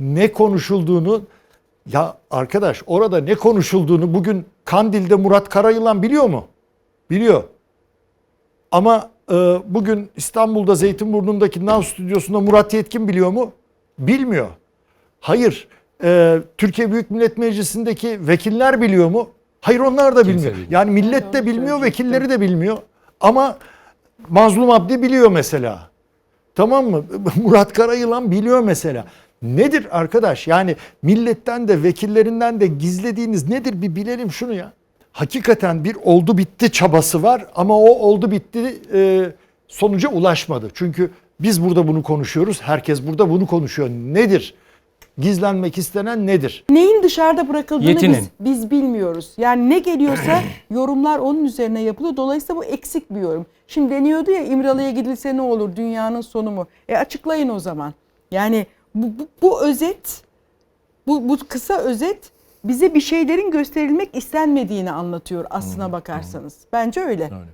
ne konuşulduğunu ya arkadaş orada ne konuşulduğunu bugün Kandil'de Murat Karayılan biliyor mu? Biliyor. Ama e, bugün İstanbul'da Zeytinburnu'ndaki NAV stüdyosunda Murat Yetkin biliyor mu? Bilmiyor. Hayır. e, Türkiye Büyük Millet Meclisi'ndeki vekiller biliyor mu? Hayır onlar da bilmiyor. bilmiyor. Yani millet de bilmiyor, vekilleri de bilmiyor. Ama Mazlum Abdi biliyor mesela. Tamam mı? Murat Karayılan biliyor mesela. Nedir arkadaş? Yani milletten de vekillerinden de gizlediğiniz nedir bir bilelim şunu ya. Hakikaten bir oldu bitti çabası var ama o oldu bitti e, sonuca ulaşmadı. Çünkü biz burada bunu konuşuyoruz. Herkes burada bunu konuşuyor. Nedir? Gizlenmek istenen nedir? Neyin dışarıda bırakıldığını Yetinin. biz, biz bilmiyoruz. Yani ne geliyorsa yorumlar onun üzerine yapılıyor. Dolayısıyla bu eksik bir yorum. Şimdi deniyordu ya İmralı'ya gidilse ne olur dünyanın sonu mu? E açıklayın o zaman. Yani bu, bu, bu özet, bu, bu kısa özet bize bir şeylerin gösterilmek istenmediğini anlatıyor aslına bakarsanız. Bence öyle. Öyle.